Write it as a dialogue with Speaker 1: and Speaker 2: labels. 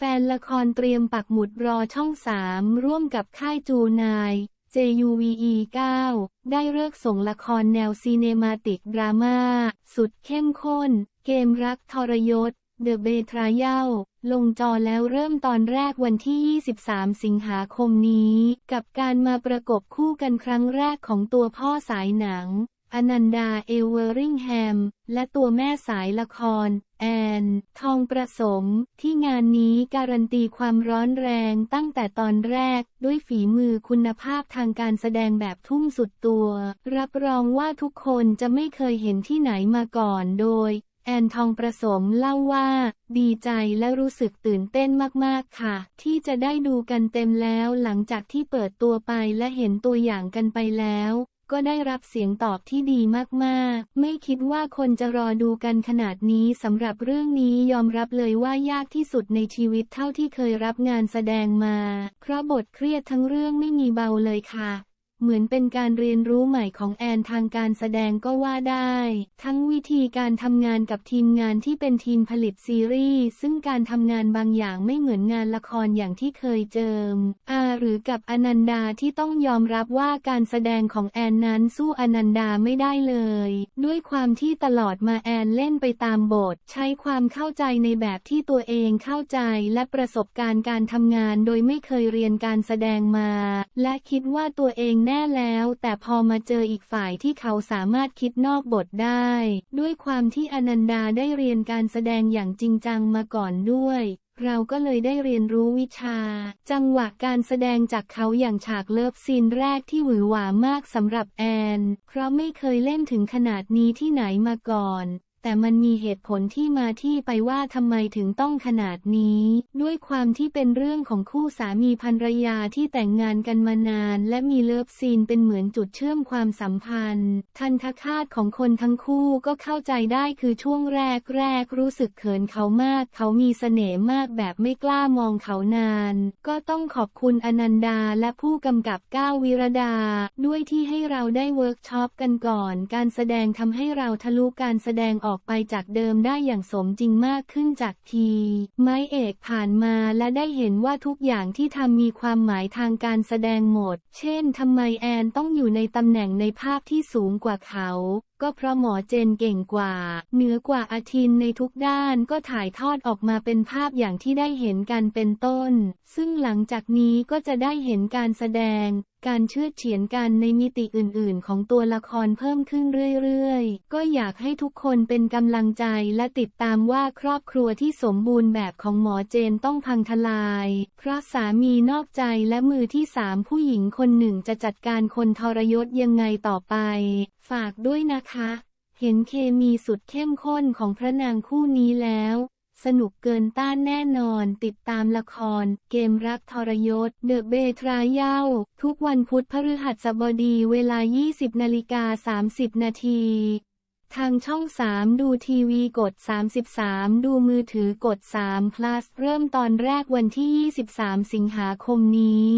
Speaker 1: แฟนละครเตรียมปักหมุดรอช่องสามร่วมกับค่ายจูนาย JUVE 9 ได้เลิกส่งละครแนวซีเนมาติกดราม่าสุดเข้มข้น เกมรักทรยศ The b e t r a y a l ลงจอแล้วเริ่มตอนแรกวันที่ 23 สิงหาคมนี้ กับการมาประกบคู่กันครั้งแรกของตัวพ่อสายหนัง อนันดา เอเวอริงแฮม และตัวแม่สายละคร แอน ทองประสม ที่งานนี้การันตีความร้อนแรงตั้งแต่ตอนแรก ด้วยฝีมือคุณภาพทางการแสดงแบบทุ่มสุดตัว รับรองว่าทุกคนจะไม่เคยเห็นที่ไหนมาก่อนโดย แอนทองประสมเล่าว่า ดีใจและรู้สึกตื่นเต้นมากๆค่ะ ที่จะได้ดูกันเต็มแล้วหลังจากที่เปิดตัวไปและเห็นตัวอย่างกันไปแล้ว ก็ได้รับเสียงตอบที่ดีมากๆ ไม่คิดว่าคนจะรอดูกันขนาดนี้สำหรับเรื่องนี้ยอมรับเลยว่ายากที่สุดในชีวิตเท่าที่เคยรับงานแสดงมา เพราะบทเครียดทั้งเรื่องไม่มีเบาเลยค่ะเหมือนเป็นการเรียนรู้ใหม่ของแอนทางการแสดงก็ว่าได้ ทั้งวิธีการทำงานกับทีมงานที่เป็นทีมผลิตซีรีส์ซึ่งการทำงานบางอย่างไม่เหมือนงานละครอย่างที่เคยเจออา หรือกับอนันดาที่ต้องยอมรับว่าการแสดงของแอนนั้นสู้อนันดาไม่ได้เลย ด้วยความที่ตลอดมาแอนเล่นไปตามบท ใช้ความเข้าใจในแบบที่ตัวเองเข้าใจและประสบการณ์การทำงานโดยไม่เคยเรียนการแสดงมา และคิดว่าตัวเองแน่แล้ว แต่พอมาเจออีกฝ่ายที่เขาสามารถคิดนอกบทได้ ด้วยความที่อนันดาได้เรียนการแสดงอย่างจริงจังมาก่อนด้วย เราก็เลยได้เรียนรู้วิชา จังหวะการแสดงจากเขาอย่างฉากเลิฟซีนแรกที่หวือหวามากสำหรับแอน เพราะไม่เคยเล่นถึงขนาดนี้ที่ไหนมาก่อน แต่มันมีเหตุผลที่มาที่ไปว่าทำไมถึงต้องขนาดนี้ ด้วยความที่เป็นเรื่องของคู่สามีภรรยาที่แต่งงานกันมานาน และมีเลิฟซีนเป็นเหมือนจุดเชื่อมความสัมพันธ์ ทันทคาตของคนทั้งคู่ก็เข้าใจได้คือช่วงแรกแรกรู้สึกเขินเขามาก เขามีเสน่ห์มากแบบไม่กล้ามองเขานาน ก็ต้องขอบคุณอนันดาและผู้กำกับก้าววิรดา ด้วยที่ให้เราได้เวิร์กช็อปกันก่อน การแสดงทำให้เราทะลุการแสดงออกไปจากเดิมได้อย่างสมจริงมากขึ้นจากที ไม้เอกผ่านมาและได้เห็นว่าทุกอย่างที่ทำมีความหมายทางการแสดงหมด เช่นทำไมแอนต้องอยู่ในตำแหน่งในภาพที่สูงกว่าเขา ก็เพราะหมอเจนเก่งกว่า เหนือกว่าอาทินในทุกด้านก็ถ่ายทอดออกมาเป็นภาพอย่างที่ได้เห็นกันเป็นต้น ซึ่งหลังจากนี้ก็จะได้เห็นการแสดงการเชื่อเฉียนกันในมิติอื่นๆ ของตัวละครเพิ่มขึ้นเรื่อยๆ ก็อยากให้ทุกคนเป็นกำลังใจและติดตามว่าครอบครัวที่สมบูรณ์แบบของหมอเจนต้องพังทลาย เพราะสามีนอกใจและมือที่สามผู้หญิงคนหนึ่งจะจัดการคนทรยศยังไงต่อไป ฝากด้วยนะคะ เห็นเคมีสุดเข้มข้นของพระนางคู่นี้แล้ว สนุกเกินต้านแน่นอน ติดตามละคร เกมรักทรยศ เดอะเบทรายาทุกวันพุธพฤหัสบดีเวลา 20 นาฬิกา 30 นาทีทางช่อง 3 ดูทีวีกด 33 ดูมือถือกด3 plus เริ่มตอนแรกวันที่ 23 สิงหาคมนี้